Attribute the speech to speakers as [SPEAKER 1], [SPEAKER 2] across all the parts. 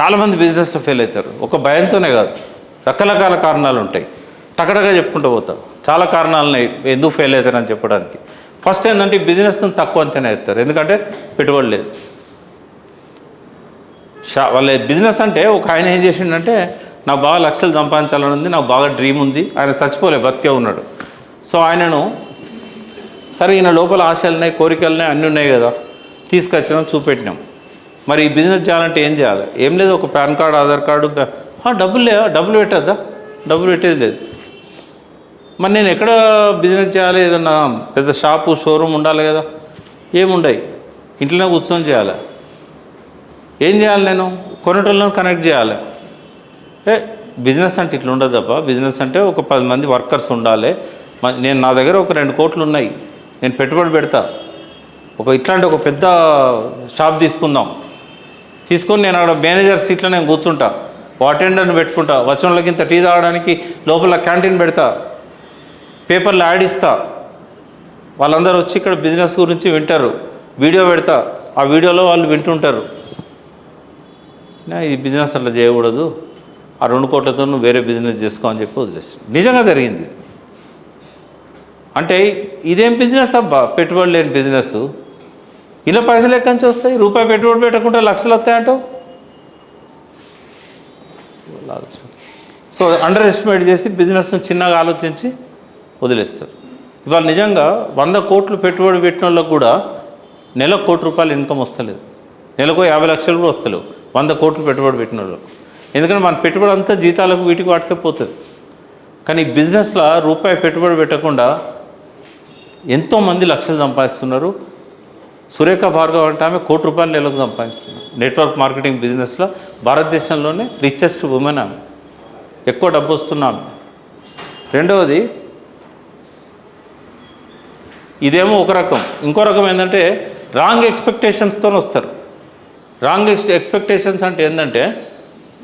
[SPEAKER 1] చాలామంది బిజినెస్లో ఫెయిల్ అవుతారు. ఒక భయంతోనే కాదు. రకరకాల కారణాలు ఉంటాయి. టకటగా చెప్పుకుంటూ పోతారు. చాలా కారణాలు ఉన్నాయి ఎందుకు ఫెయిల్ అవుతారని చెప్పడానికి. ఫస్ట్ ఏంటంటే బిజినెస్ని తక్కువ అంచనా ఎత్తారు ఎందుకంటే పెట్టుబడి లేదు. షా వాళ్ళ బిజినెస్ అంటే ఒక ఆయన ఏం చేసిండంటే నాకు బాగా లక్షలు సంపాదించాలని ఉంది నాకు బాగా డ్రీమ్ ఉంది ఆయన చచ్చిపోలే బతికే ఉన్నాడు. సో ఆయనను సరే ఈయన లోపల ఆశలు ఉన్నాయి కోరికలు ఉన్నాయి అన్నీ ఉన్నాయి కదా తీసుకొచ్చినాం చూపెట్టినాం. మరి ఈ బిజినెస్ చేయాలంటే ఏం చేయాలి? ఏం లేదు ఒక పాన్ కార్డు ఆధార్ కార్డు డబ్బులు లేదా డబ్బులు పెట్టద్దా? డబ్బులు పెట్టేది లేదు. మరి నేను ఎక్కడ బిజినెస్ చేయాలి? ఏదన్నా పెద్ద షాపు షోరూమ్ ఉండాలి కదా. ఏముండయి? ఇంట్లోనే కూర్చొని చేయాలి? ఏం చేయాలి నేను? కొనేటోళ్ళని కనెక్ట్ చేయాలి. ఏ బిజినెస్ అంటే ఇట్లా ఉండదు తప్ప బిజినెస్ అంటే ఒక పది మంది వర్కర్స్ ఉండాలి. నేను నా దగ్గర ఒక రెండు కోట్లు ఉన్నాయి. నేను పెట్టుబడి పెడతా. ఒక ఇట్లాంటి ఒక పెద్ద షాప్ తీసుకుందాం. తీసుకొని నేను అక్కడ మేనేజర్ సీట్లో నేను కూర్చుంటా. వాటెండర్ని అటెండర్ని పెట్టుకుంటా. వచ్చిన వాళ్ళకి ఇంత టీ తాగడానికి లోపల క్యాంటీన్ పెడతా. పేపర్లో యాడ్ ఇస్తా. వాళ్ళందరూ వచ్చి ఇక్కడ బిజినెస్ గురించి వింటారు. వీడియో పెడతా. ఆ వీడియోలో వాళ్ళు వింటుంటారు. ఇది ఈ బిజినెస్ అట్లా చేయకూడదు. ఆ రెండు కోట్లతో నువ్వు వేరే బిజినెస్ చేసుకో అని చెప్పి వదిలేసి నిజంగా జరిగింది. అంటే ఇదేం బిజినెస్ అబ్బా? పెట్టుబడి లేని బిజినెస్. ఇలా పైసలు ఎక్కడి నుంచి వస్తాయి? రూపాయి పెట్టుబడి పెట్టకుండా లక్షలు వస్తాయంటావు సో అండర్ ఎస్టిమేట్ చేసి బిజినెస్ను చిన్నగా ఆలోచించి వదిలేస్తారు. ఇవాళ నిజంగా వంద కోట్లు పెట్టుబడి పెట్టిన వాళ్ళకు కూడా నెల కోటి రూపాయలు ఇన్కమ్ వస్తలేదు. నెలకు యాభై లక్షలు కూడా వస్తలేవు. వంద కోట్లు పెట్టుబడి పెట్టిన వాళ్ళకు ఎందుకంటే మన పెట్టుబడి అంతా జీతాలకు వీటికి వాటికే పోతుంది. కానీ బిజినెస్లో రూపాయి పెట్టుబడి పెట్టకుండా ఎంతోమంది లక్షలు సంపాదిస్తున్నారు. సురేఖ భార్గవ్ అంటే ఆమె కోటి రూపాయలు నెలకు సంపాదిస్తుంది. నెట్వర్క్ మార్కెటింగ్ బిజినెస్లో భారతదేశంలోనే రిచెస్ట్ ఉమెన్ ఆమె. ఎక్కువ డబ్బు వస్తున్నాం రెండవది ఇదేమో ఒక రకం. ఇంకో రకం ఏంటంటే రాంగ్ ఎక్స్పెక్టేషన్స్తో వస్తారు. రాంగ్ ఎక్స్ ఎక్స్పెక్టేషన్స్ అంటే ఏంటంటే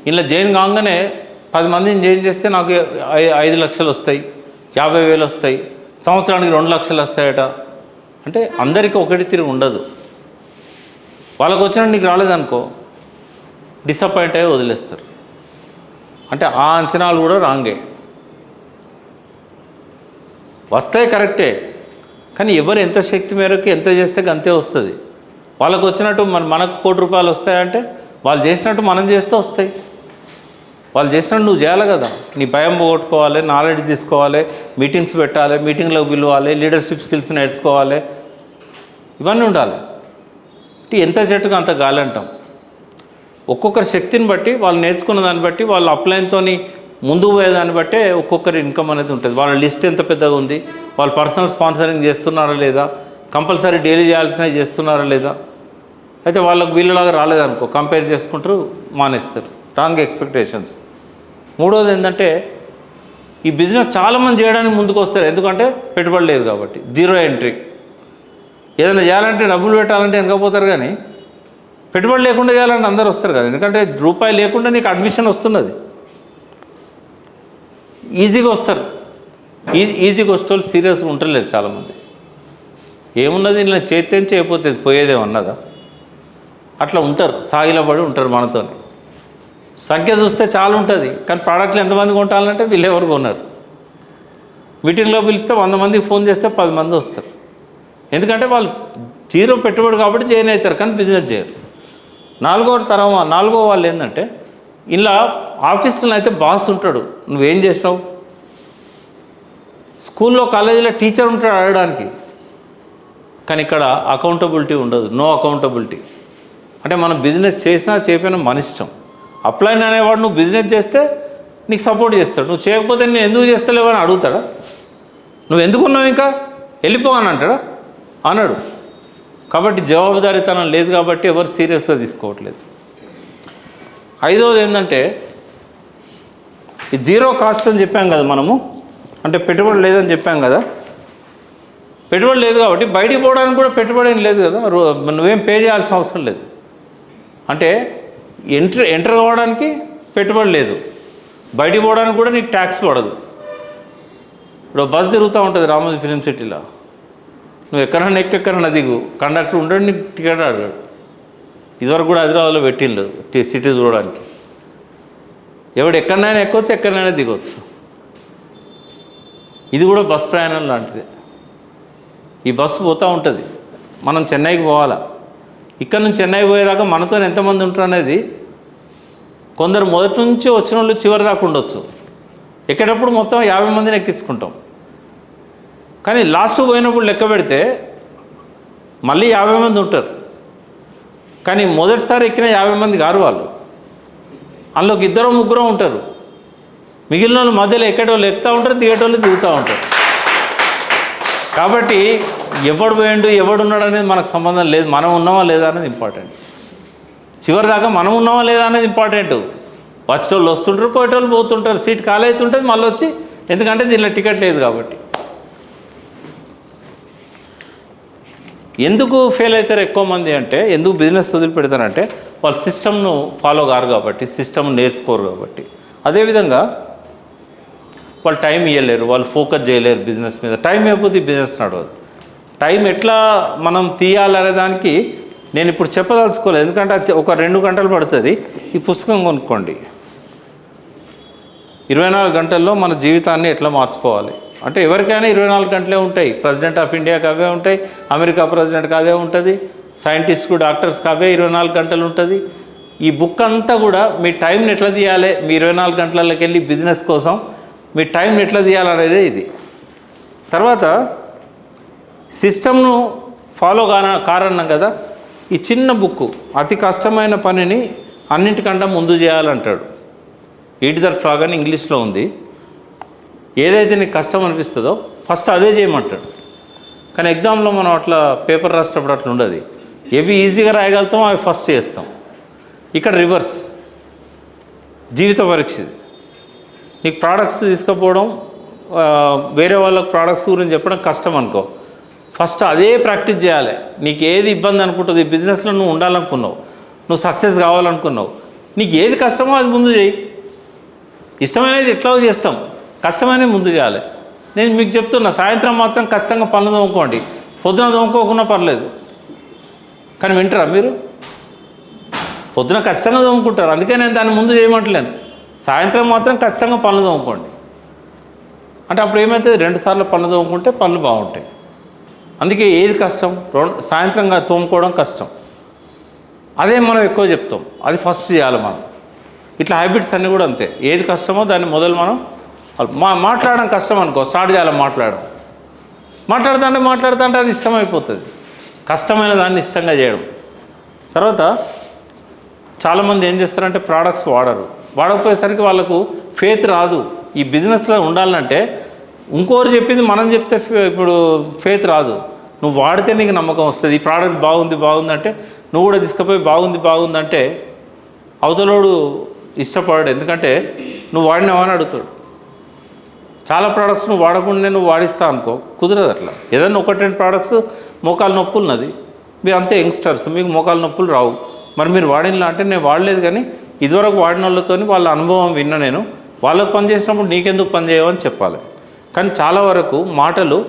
[SPEAKER 1] ఇలా జైన్ కాగానే పది మందిని జైన్ చేస్తే నాకు ఐదు లక్షలు వస్తాయి యాభై వేలు వస్తాయి సంవత్సరానికి రెండు లక్షలు వస్తాయట. అంటే అందరికీ ఒకటి తిరిగి ఉండదు. వాళ్ళకు వచ్చిన నీకు రాలేదనుకో డిసప్పాయింట్ అయ్యి వదిలేస్తారు. అంటే ఆ అంచనాలు కూడా రాంగే. వస్తాయి కరెక్టే కానీ ఎవరు ఎంత శక్తి మేరకు ఎంత చేస్తే అంతే వస్తుంది. వాళ్ళకు వచ్చినట్టు మన మనకు కోటి రూపాయలు వస్తాయంటే వాళ్ళు చేసినట్టు మనం చేస్తే వస్తాయి. వాళ్ళు చేసినట్టు నువ్వు చేయాలి కదా. నీ భయం పోగొట్టుకోవాలి నాలెడ్జ్ తీసుకోవాలి మీటింగ్స్ పెట్టాలి మీటింగ్లోకి పిలవాలి లీడర్షిప్ స్కిల్స్ నేర్చుకోవాలి. ఇవన్నీ ఉండాలి. ఎంత చెట్టుగా అంత గాలి అంటాం. ఒక్కొక్కరి శక్తిని బట్టి వాళ్ళు నేర్చుకున్న దాన్ని బట్టి వాళ్ళ అప్లైన్తోని ముందుకు పోయేదాన్ని బట్టే ఒక్కొక్కరి ఇన్కమ్ అనేది ఉంటుంది. వాళ్ళ లిస్ట్ ఎంత పెద్దగా ఉంది? వాళ్ళు పర్సనల్ స్పాన్సరింగ్ చేస్తున్నారా లేదా? కంపల్సరీ డైలీ చేయాల్సినవి చేస్తున్నారా లేదా? అయితే వాళ్ళకు వీళ్ళలాగా రాలేదనుకో కంపేర్ చేసుకుంటారు మానేస్తారు. రాంగ్ ఎక్స్పెక్టేషన్స్ మూడోది ఏంటంటే ఈ బిజినెస్ చాలామంది చేయడానికి ముందుకు వస్తారు. ఎందుకంటే పెట్టుబడి లేదు కాబట్టి. జీరో ఎంట్రీ ఏదైనా చేయాలంటే డబ్బులు పెట్టాలంటే వెనకపోతారు కానీ పెట్టుబడి లేకుండా చేయాలంటే అందరు వస్తారు కదా. ఎందుకంటే రూపాయి లేకుండా నీకు అడ్మిషన్ వస్తున్నది. ఈజీగా వస్తారు. ఈజీ ఈజీగా వస్తే వాళ్ళు సీరియస్గా ఉండలేదు చాలామంది. ఏమున్నది ఇలా చేస్తే చేయకపోతే పోయేదేమన్నదా అట్లా ఉంటారు. సాగిలో పడి ఉంటారు మనతోనే. సంఖ్య చూస్తే చాలా ఉంటుంది కానీ ప్రోడక్ట్లు ఎంతమంది కొంటాలంటే వీళ్ళు ఎవరు కొన్నారు మీటింగ్లో పిలిస్తే వంద మందికి ఫోన్ చేస్తే పది మంది వస్తారు. ఎందుకంటే వాళ్ళు జీరో పెట్టుబడి కాబట్టి జాయిన్ అవుతారు కానీ బిజినెస్ చేయరు. నాలుగో తరం నాలుగో వాళ్ళు ఏంటంటే ఇలా ఆఫీసులో అయితే బాస్ ఉంటాడు నువ్వేం చేసినావు? స్కూల్లో కాలేజీలో టీచర్ ఉంటాడు అడగడానికి కానీ ఇక్కడ అకౌంటబిలిటీ ఉండదు నో అకౌంటబిలిటీ అంటే మనం బిజినెస్ చేసినా చేయకపోయినా మన ఇష్టం. అప్లైన్ అనేవాడు నువ్వు బిజినెస్ చేస్తే నీకు సపోర్ట్ చేస్తాడు. నువ్వు చేయకపోతే నేను ఎందుకు చేస్తలేవు అని అడుగుతాడా? నువ్వు ఎందుకున్నావు ఇంకా? వెళ్ళిపో అని అంటాడా? అన్నాడు కాబట్టి జవాబుదారీతనం లేదు కాబట్టి ఎవరు సీరియస్గా తీసుకోవట్లేదు. ఐదవది ఏంటంటే ఈ జీరో కాస్ట్ అని చెప్పాం కదా మనము. అంటే పెట్టుబడి లేదని చెప్పాం కదా. పెట్టుబడి లేదు కాబట్టి బయటికి పోవడానికి కూడా పెట్టుబడి ఏం లేదు కదా. రో- నువ్వేం పే చేయాల్సిన అవసరం లేదు. అంటే ఎంటర్ ఎంటర్ కావడానికి పెట్టుబడి లేదు. బయటికి పోవడానికి కూడా నీకు ట్యాక్స్ పడదు. ఇప్పుడు బస్ తిరుగుతూ ఉంటుంది రామోజీ ఫిలిం సిటీలో. నువ్వు ఎక్కడన్నా ఎక్కడన్నా దిగు. కండక్టర్ ఉండడు నీకు టికెట్ అడగాడు ఇదివరకు కూడా హైదరాబాద్లో పెట్టిండు సిటీ చూడడానికి. ఎవడు ఎక్కడైనా ఎక్కొచ్చు ఎక్కడైనా దిగొచ్చు. ఇది కూడా బస్ ప్రయాణం లాంటిది. ఈ బస్సు పోతూ ఉంటుంది. మనం చెన్నైకి పోవాలా? ఇక్కడ నుంచి చెన్నై పోయేదాకా మనతో ఎంతమంది ఉంటారు అనేది కొందరు మొదటి నుంచి వచ్చిన వాళ్ళు చివరి దాకా ఉండొచ్చు. ఎక్కేటప్పుడు మొత్తం యాభై మందిని ఎక్కించుకుంటాం. కానీ లాస్ట్ పోయినప్పుడు లెక్క పెడితే మళ్ళీ యాభై మంది ఉంటారు. కానీ మొదటిసారి ఎక్కిన యాభై మంది కారు వాళ్ళు. అందులోకి ఇద్దరు ముగ్గురు ఉంటారు. మిగిలిన వాళ్ళు మధ్యలో ఎక్కేటోళ్ళు ఎక్కుతూ ఉంటారు దిగేటోళ్ళు దిగుతూ ఉంటారు. కాబట్టి ఎవడు పోయిండు ఎవడున్నాడు అనేది మనకు సంబంధం లేదు. మనం ఉన్నామా లేదా అనేది ఇంపార్టెంట్ చివరి దాకా మనం ఉన్నామా లేదా అనేది ఇంపార్టెంట్ వచ్చేటోళ్ళు వస్తుంటారు పోయేటోళ్ళు పోతుంటారు. సీట్ ఖాళీ అవుతుంటుంది మళ్ళీ వచ్చి ఎందుకంటే దీనిలో టికెట్ లేదు కాబట్టి. ఎందుకు ఫెయిల్ అవుతారు ఎక్కువ మంది అంటే ఎందుకు బిజినెస్ వదిలిపెడతారంటే వాళ్ళు సిస్టమ్ను ఫాలో కారు కాబట్టి సిస్టమ్ నేర్చుకోరు కాబట్టి. అదేవిధంగా వాళ్ళు టైం ఇవ్వలేరు వాళ్ళు ఫోకస్ చేయలేరు బిజినెస్ మీద. టైం అయిపోతే బిజినెస్ నడవదు. టైం ఎట్లా మనం తీయాలనే దానికి నేను ఇప్పుడు చెప్పదలుచుకోలేదు. ఎందుకంటే అది ఒక రెండు గంటలు పడుతుంది. ఈ పుస్తకం కొనుక్కోండి. ఇరవై నాలుగు గంటల్లో మన జీవితాన్ని ఎట్లా మార్చుకోవాలి? అంటే ఎవరికైనా ఇరవై నాలుగు గంటలే ఉంటాయి. ప్రెసిడెంట్ ఆఫ్ ఇండియాకి అవే ఉంటాయి. అమెరికా ప్రెసిడెంట్కి అదే ఉంటుంది. సైంటిస్ట్కు డాక్టర్స్కి అవే ఇరవై నాలుగు గంటలు ఉంటుంది. ఈ బుక్ అంతా కూడా మీ టైంని ఎట్లా తీయాలి? మీ ఇరవై నాలుగు గంటలకి వెళ్ళి బిజినెస్ కోసం మీ టైంని ఎట్లా తీయాలనేదే ఇది. తర్వాత సిస్టమ్ను ఫాలో కాన కారణం కదా ఈ చిన్న బుక్ అతి కష్టమైన పనిని అన్నింటికంటే ముందు చేయాలంటాడు. ఈట్ దర్ ఫ్రాగ్ అని ఇంగ్లీష్లో ఉంది. ఏదైతే నీకు కష్టం అనిపిస్తుందో ఫస్ట్ అదే చేయమంటాడు. కానీ ఎగ్జామ్లో మనం అట్లా పేపర్ రాసేటప్పుడు అట్లా ఉండదు. ఏవి ఈజీగా రాయగలుగుతాం అవి ఫస్ట్ చేస్తాం. ఇక్కడ రివర్స్ జీవిత పరీక్ష ఇది నీకు ప్రోడక్ట్స్ తీసుకుపోవడం వేరే వాళ్ళకి ప్రోడక్ట్స్ గురించి చెప్పడం కష్టం అనుకో. ఫస్ట్ అదే ప్రాక్టీస్ చేయాలి. నీకు ఏది ఇబ్బంది అనుకుంటుంది బిజినెస్లో నువ్వు ఉండాలనుకున్నావు నువ్వు సక్సెస్ కావాలనుకున్నావు నీకు ఏది కష్టమో అది ముందు చేయి ఇష్టమైనది ఎట్లా చేస్తాం. కష్టమైనది ముందు చేయాలి. నేను మీకు చెప్తున్నా సాయంత్రం మాత్రం ఖచ్చితంగా పనులు తోముకోండి. పొద్దున తోముకోకుండా పర్లేదు. కానీ వింటారా మీరు? పొద్దున ఖచ్చితంగా తోముకుంటారు. అందుకే నేను దాన్ని ముందు చేయమంటలేను. సాయంత్రం మాత్రం ఖచ్చితంగా పనులు తోముకోండి. అంటే అప్పుడు ఏమవుతుంది రెండు సార్లు పనులు తోముకుంటే పనులు బాగుంటాయి. అందుకే ఏది కష్టం? రెండు సాయంత్రంగా తోముకోవడం కష్టం. అదే మనం ఎక్కువ చెప్తాం. అది ఫస్ట్ చేయాలి మనం. ఇట్లా హ్యాబిట్స్ అన్నీ కూడా అంతే. ఏది కష్టమో దాన్ని మొదలు మనం మా మాట్లాడడం కష్టం అనుకో స్టార్ట్ చేయాలి మాట్లాడడం. మాట్లాడుతుంటే మాట్లాడుతుంటే అది ఇష్టమైపోతుంది. కష్టమైన దాన్ని ఇష్టంగా చేయడం. తర్వాత చాలామంది ఏం చేస్తారంటే ప్రోడక్ట్స్ వాడరు. వాడకపోయేసరికి వాళ్ళకు ఫేత్ రాదు. ఈ బిజినెస్లో ఉండాలంటే ఇంకోరు చెప్పింది మనం చెప్తే ఫే- ఇప్పుడు ఫేత్ రాదు. నువ్వు వాడితే నీకు నమ్మకం వస్తుంది. ఈ ప్రోడక్ట్ బాగుంది బాగుందంటే నువ్వు కూడా తీసుకుపోయి బాగుంది బాగుందంటే అవతలోడు ఇష్టపడాడు. ఎందుకంటే నువ్వు వాడినావని అడుగుతాడు. చాలా ప్రోడక్ట్స్ నువ్వు వాడకుండా నువ్వు వాడిస్తా అనుకో కుదరదు అట్లా. ఏదైనా ఒకటి రెండు ప్రోడక్ట్స్ మోకాలు నొప్పులు ఉన్నది మీరు అంతే యంగ్స్టర్స్ మీకు మోకాలు నొప్పులు రావు. మరి మీరు వాడినలా అంటే నేను వాడలేదు కానీ ఇదివరకు వాడిన వాళ్ళతో వాళ్ళ అనుభవం విన్న నేను వాళ్ళకు పని చేసినప్పుడు నీకెందుకు పనిచేయవని చెప్పాలి. కానీ చాలా వరకు మాటలు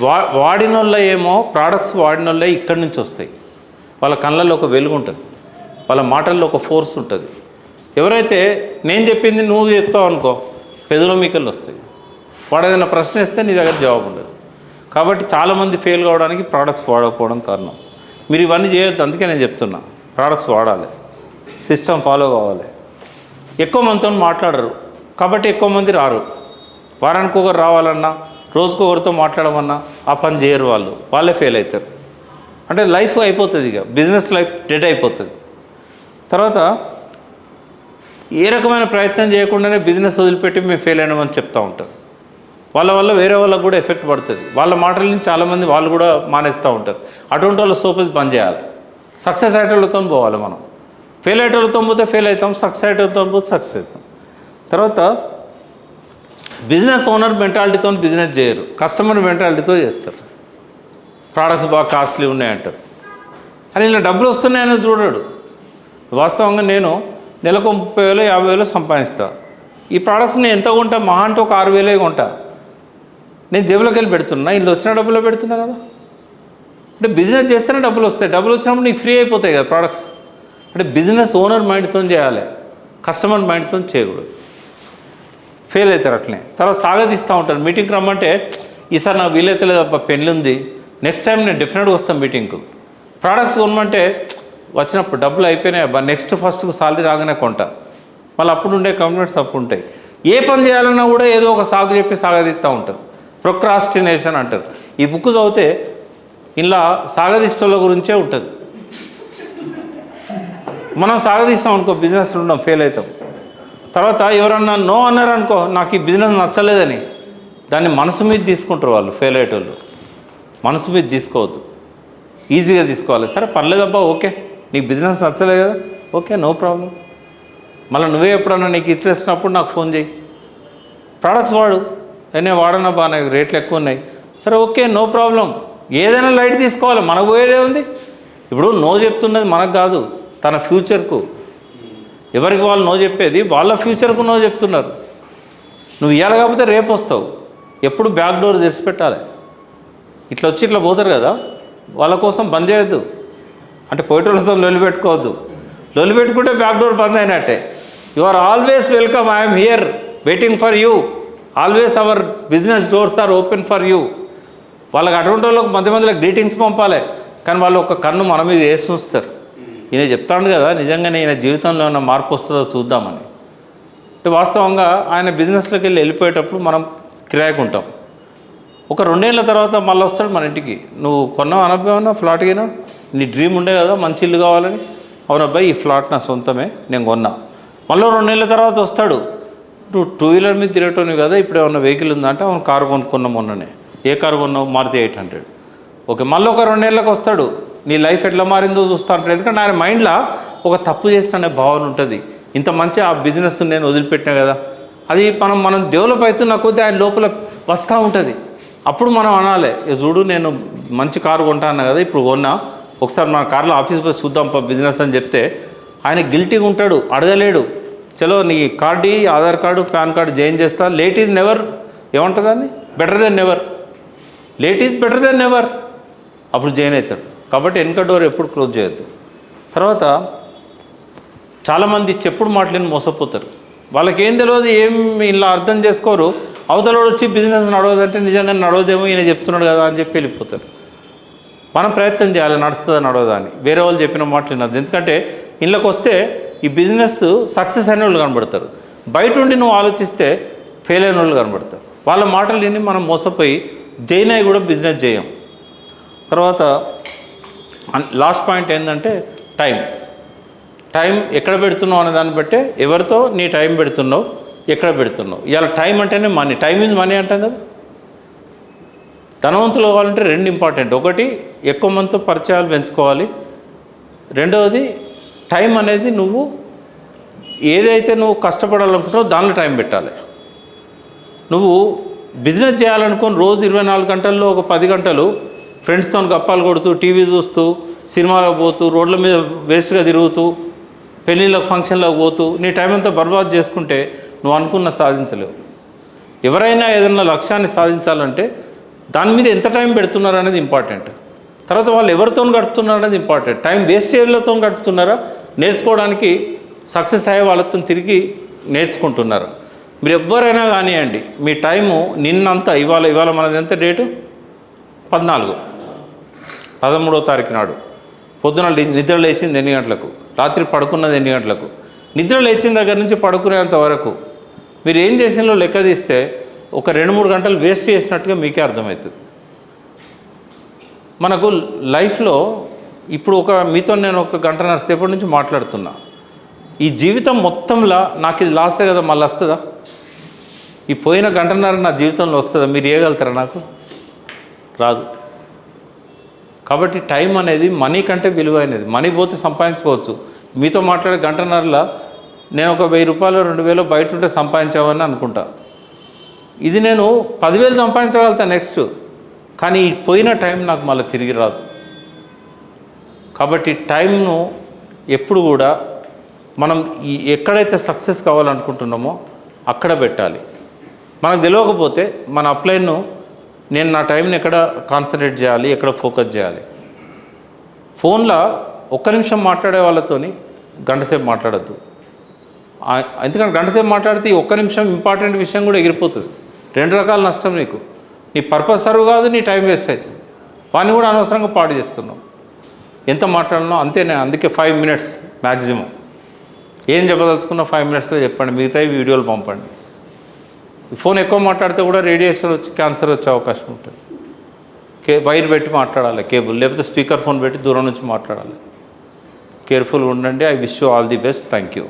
[SPEAKER 1] వా వాడిన ఏమో ప్రోడక్ట్స్ వాడిన ఇక్కడి నుంచి వస్తాయి. వాళ్ళ కళ్ళల్లో ఒక వెలుగు ఉంటుంది. వాళ్ళ మాటల్లో ఒక ఫోర్స్ ఉంటుంది. ఎవరైతే నేను చెప్పింది నువ్వు చెప్తావు అనుకో పెదలోమికలు వస్తాయి. వాడు ఏదైనా ప్రశ్న ఇస్తే నీ దగ్గర జవాబు ఉండదు. కాబట్టి చాలామంది ఫెయిల్ కావడానికి ప్రోడక్ట్స్ వాడకపోవడం కారణం. మీరు ఇవన్నీ చేయొద్దు అందుకే నేను చెప్తున్నా. ప్రోడక్ట్స్ వాడాలి. సిస్టమ్ ఫాలో కావాలి. ఎక్కువ మందితో మాట్లాడరు. కాబట్టి ఎక్కువ మంది రారు. వారానికి ఒకరు రావాలన్నా రోజుకు ఒకరితో మాట్లాడమన్నా ఆ పని చేయరు వాళ్ళు. వాళ్ళే ఫెయిల్ అవుతారు. అంటే లైఫ్ అయిపోతుంది ఇక. బిజినెస్ లైఫ్ డెడ్ అయిపోతుంది. తర్వాత ఏ రకమైన ప్రయత్నం చేయకుండానే బిజినెస్ వదిలిపెట్టి మేము ఫెయిల్ అయినామని చెప్తూ ఉంటారు. వాళ్ళ వల్ల వేరే వాళ్ళకు కూడా ఎఫెక్ట్ పడుతుంది. వాళ్ళ మాటల నుంచి చాలామంది వాళ్ళు కూడా మానేస్తూ ఉంటారు. అటువంటి వాళ్ళ సోపది పని చేయాలి. సక్సెస్ అయ్యేటోళ్ళతో పోవాలి మనం. ఫెయిల్ అయ్యేటోళ్ళతో పోతే ఫెయిల్ అవుతాం సక్సెస్ అయ్యేటోళ్ళతో పోతే సక్సెస్ అవుతాం తర్వాత బిజినెస్ ఓనర్ మెంటాలిటీతో బిజినెస్ చేయరు. కస్టమర్ మెంటాలిటీతో చేస్తారు. ప్రోడక్ట్స్ బాగా కాస్ట్లీ ఉన్నాయంటారు. అని ఇలా డబ్బులు వస్తున్నాయని చూడడు. వాస్తవంగా నేను నెలకు ముప్పై వేలు యాభై వేలు సంపాదిస్తా. ఈ ప్రోడక్ట్స్ నేను ఎంత కొంటా? మహా అంటే ఒక ఆరు వేలే కొంటా. నేను జేబులోకి వెళ్ళి పెడుతున్నా. ఇల్లు వచ్చిన డబ్బులో పెడుతున్నా కదా. అంటే బిజినెస్ చేస్తేనే డబ్బులు వస్తాయి. డబ్బులు వచ్చినప్పుడు నీకు ఫ్రీ అయిపోతాయి కదా ప్రోడక్ట్స్ అంటే బిజినెస్ ఓనర్ మైండ్తో చేయాలి. కస్టమర్ మైండ్తో చేయకూడదు. ఫెయిల్ అవుతారు అట్లనే. తర్వాత సాగదీస్తూ ఉంటారు. మీటింగ్కి రమ్మంటే ఈసారి నాకు వీలైతే లేదు అబ్బా పెళ్ళి ఉంది నెక్స్ట్ టైం నేను డెఫినెట్గా వస్తాను మీటింగ్కు. ప్రోడక్ట్స్ కొనమంటే వచ్చినప్పుడు డబ్బులు అయిపోయినాయి అబ్బా నెక్స్ట్ ఫస్ట్కు సాలరీ రాగానే కొంట. మళ్ళీ అప్పుడు ఉండే కమిట్మెంట్స్ అప్పుడు ఉంటాయి. ఏ పని చేయాలన్నా కూడా ఏదో ఒక సాగు చెప్పి సాగదీస్తూ ఉంటారు. ప్రొక్రాస్టినేషన్ అంటారు. ఈ బుక్ చదివితే ఇలా సాగదీష్టల గురించే ఉంటుంది. మనం సాగదీస్తాం అనుకో బిజినెస్లో ఉన్నాం ఫెయిల్ అవుతాం. తర్వాత ఎవరన్నా నో అన్నారు అనుకో నాకు ఈ బిజినెస్ నచ్చలేదని. దాన్ని మనసు మీద తీసుకుంటారు వాళ్ళు ఫెయిల్ అయ్యేటోళ్ళు. మనసు మీద తీసుకోవద్దు. ఈజీగా తీసుకోవాలి. సరే పర్లేదబ్బా ఓకే. నీకు బిజినెస్ నచ్చలేదు కదా? ఓకే నో ప్రాబ్లం మళ్ళీ నువ్వే ఎప్పుడన్నా నీకు ఇంట్రెస్ట్ ఉన్నప్పుడు నాకు ఫోన్ చేయి ప్రోడక్ట్స్ వాడు. అయినా వాడనా బా నాకు రేట్లు ఎక్కువ ఉన్నాయి. సరే ఓకే నో ప్రాబ్లం ఏదైనా లైట్ తీసుకోవాలి. మనకు పోయేదే ఉంది. ఇప్పుడు నో చెప్తున్నది మనకు కాదు. తన ఫ్యూచర్కు. ఎవరికి వాళ్ళు నో చెప్పేది వాళ్ళ ఫ్యూచర్కు నో చెప్తున్నారు. నువ్వు ఇవ్వాలి కాకపోతే రేపు వస్తావు. ఎప్పుడు బ్యాక్ డోర్ తెరిచిపెట్టాలి. ఇట్లా వచ్చి ఇట్లా పోతారు కదా వాళ్ళ కోసం బంద్ చేయొద్దు. అంటే పోయేటోళ్ళతో లొలి పెట్టుకోవద్దు. లొలి పెట్టుకుంటే బ్యాక్ డోర్ బంద్ అయినట్టే. You are always welcome I'm here waiting for you. Always our business doors are open for you. వాళ్ళకి అటువంటి వాళ్ళకి మధ్య మధ్యలో గ్రీటింగ్స్ పంపాలి. కానీ వాళ్ళు ఒక కన్ను మన మీద వేసి ఉంచుతారు. ఈయన చెప్తాడు కదా నిజంగానే ఈయన జీవితంలో ఉన్న మార్పు వస్తుందో చూద్దామని. అంటే వాస్తవంగా ఆయన బిజినెస్లోకి వెళ్ళి వెళ్ళిపోయేటప్పుడు మనం కిరాయికి ఉంటాం ఒక రెండేళ్ళ తర్వాత మళ్ళీ వస్తాడు మన ఇంటికి. నువ్వు కొన్నావు అనబ్బా ఫ్లాట్కినా నీ డ్రీమ్ ఉండే కదా మంచి ఇల్లు కావాలని. అవునబ్బాయి ఈ ఫ్లాట్ నా సొంతమే నేను కొన్నా. మళ్ళీ రెండేళ్ళ తర్వాత వస్తాడు. నువ్వు టూ వీలర్ మీద తిరగటం కదా ఇప్పుడు ఏమన్నా వెహికల్ ఉందంటే అవును కారు కొనుక్కున్నాం మొన్ననే. ఏ కారు కొన్నావు? Maruti eight hundred. ఓకే మళ్ళీ ఒక రెండేళ్ళకి వస్తాడు. నీ లైఫ్ ఎట్లా మారిందో చూస్తా ఉంటాడు ఎందుకంటే ఆయన మైండ్లో ఒక తప్పు చేస్తానే భావన ఉంటుంది. ఇంత మంచి ఆ బిజినెస్ నేను వదిలిపెట్టినా కదా. అది మనం మనం డెవలప్ అవుతున్న కొద్దీ ఆయన లోపల వస్తూ ఉంటుంది. అప్పుడు మనం అనాలి. చూడు నేను మంచి కారు కొంటాను కదా ఇప్పుడు కొన్నా. ఒకసారి మన కార్లో ఆఫీస్ పోయి చూద్దాం పా బిజినెస్ అని చెప్తే ఆయన గిల్టీగా ఉంటాడు అడగలేడు. చలో నీ card Aadhaar card PAN card join చేస్తా. Late is never. ఏమంటుందని better than never. Late is better than never. అప్పుడు జాయిన్ అవుతాడు. కాబట్టి వెనుక డోర్ ఎప్పుడు క్లోజ్ చేయొద్దు. తర్వాత చాలామంది చెప్పుడు మాటలను మోసపోతారు. వాళ్ళకి ఏం తెలియదు ఏం ఇలా అర్థం చేసుకోరు. అవతల వచ్చి బిజినెస్ నడవదంటే నిజంగా నడవదేమో ఈయన చెప్తున్నాడు కదా అని చెప్పి వెళ్ళిపోతారు. మనం ప్రయత్నం చేయాలి నడుస్తుందా నడవదా అని. వేరే వాళ్ళు చెప్పిన మాటలు వినద్దు. ఎందుకంటే ఇళ్ళకి వస్తే ఈ బిజినెస్ సక్సెస్ అయిన వాళ్ళు కనబడతారు. బయట ఉండి నువ్వు ఆలోచిస్తే ఫెయిల్ అయిన వాళ్ళు కనబడతారు. వాళ్ళ మాటలు విని మనం మోసపోయి జైన్ అయి కూడా బిజినెస్ చేయం. తర్వాత లాస్ట్ పాయింట్ ఏంటంటే టైం. టైం ఎక్కడ పెడుతున్నావు అనే దాన్ని బట్టే ఎవరితో నీ టైం పెడుతున్నావు ఎక్కడ పెడుతున్నావు. ఇవాళ టైం అంటేనే మనీ. టైం ఇస్ మనీ అంటాం కదా. ధనవంతులు కావాలంటే రెండు ఇంపార్టెంట్. ఒకటి ఎక్కువ మందితో పరిచయాలు పెంచుకోవాలి. రెండవది టైం అనేది నువ్వు ఏదైతే నువ్వు కష్టపడాలనుకుంటావో దానిలో టైం పెట్టాలి. నువ్వు బిజినెస్ చేయాలనుకుని రోజు ఇరవై నాలుగు గంటల్లో ఒక పది గంటలు ఫ్రెండ్స్తో గప్పాలు కొడుతూ టీవీ చూస్తూ సినిమాలకు పోతూ రోడ్ల మీద వేస్ట్గా తిరుగుతూ పెళ్ళిళ్ళకు ఫంక్షన్లకు పోతూ నీ టైం అంతా బర్బాద్ చేసుకుంటే నువ్వు అనుకున్న సాధించలేవు. ఎవరైనా ఏదైనా లక్ష్యాన్ని సాధించాలంటే దాని మీద ఎంత టైం పెడుతున్నారు అనేది ఇంపార్టెంట్. తర్వాత వాళ్ళు ఎవరితో గడుపుతున్నారు అనేది ఇంపార్టెంట్. టైం వేస్టేజ్లతో గడుపుతున్నారా? నేర్చుకోవడానికి సక్సెస్ అయ్యే వాళ్ళతో తిరిగి నేర్చుకుంటున్నారు? మీరు ఎవరైనా కానివ్వండి మీ టైము నిన్నంతా ఇవాళ ఇవాళ మనది ఎంత డేటు? పద్నాలుగు. పదమూడో తారీఖు నాడు పొద్దున నిద్ర లేచింది ఎన్ని గంటలకు? రాత్రి పడుకున్నది ఎన్ని గంటలకు? నిద్ర లేచిన దగ్గర నుంచి పడుకునేంత వరకు మీరు ఏం చేసినో లెక్క తీస్తే ఒక రెండు మూడు గంటలు వేస్ట్ చేసినట్టుగా మీకే అర్థమవుతుంది. మనకు లైఫ్లో ఇప్పుడు ఒక మీతో నేను ఒక గంట నరసేపటి నుంచి మాట్లాడుతున్నా. ఈ జీవితం మొత్తంలో నాకు ఇది లాస్టే కదా మళ్ళీ వస్తుందా? ఈ పోయిన గంటన్నర నా జీవితంలో వస్తుందా? మీరు ఇవ్వగలుగుతారా నాకు? రాదు. కాబట్టి టైం అనేది మనీ కంటే విలువైనది. మనీ పోతే సంపాదించుకోవచ్చు. మీతో మాట్లాడే గంటన్నరలో నేను ఒక వెయ్యి రూపాయలు రెండు వేలు బయట ఉంటే సంపాదించామని అనుకుంటా. ఇది నేను పదివేలు సంపాదించగలుగుతా నెక్స్ట్ కానీ పోయిన టైం నాకు మళ్ళీ తిరిగి రాదు. కాబట్టి టైంను ఎప్పుడు కూడా మనం ఈ ఎక్కడైతే సక్సెస్ కావాలనుకుంటున్నామో అక్కడ పెట్టాలి. మనకు తెలియకపోతే మన అప్లైన్ను నేను నా టైంని ఎక్కడ కాన్సన్ట్రేట్ చేయాలి ఎక్కడ ఫోకస్ చేయాలి? ఫోన్లో ఒక్క నిమిషం మాట్లాడే వాళ్ళతోని గంటసేపు మాట్లాడద్దు. ఎందుకంటే గంటసేపు మాట్లాడితే ఈ ఒక్క నిమిషం ఇంపార్టెంట్ విషయం కూడా ఎగిరిపోతుంది. రెండు రకాల నష్టం నీకు. నీ పర్పస్ సర్వ్ కాదు నీ టైం వేస్ట్ అవుతుంది వాడిని కూడా అనవసరంగా పాడు చేస్తున్నావు. ఎంత మాట్లాడినా అంతేనే అందుకే ఫైవ్ మినిట్స్ మ్యాక్సిమం ఏం చెప్పదలుచుకున్నా ఫైవ్ మినిట్స్లో చెప్పండి మిగతా వీడియోలు పంపండి. ఫోన్ ఎక్కువ మాట్లాడితే కూడా రేడియేషన్ వచ్చి క్యాన్సర్ వచ్చే అవకాశం ఉంటుంది. కే వైర్ పెట్టి మాట్లాడాలి కేబుల్ లేకపోతే స్పీకర్ ఫోన్ పెట్టి దూరం నుంచి మాట్లాడాలి. కేర్ఫుల్ ఉండండి I wish you all the best thank you.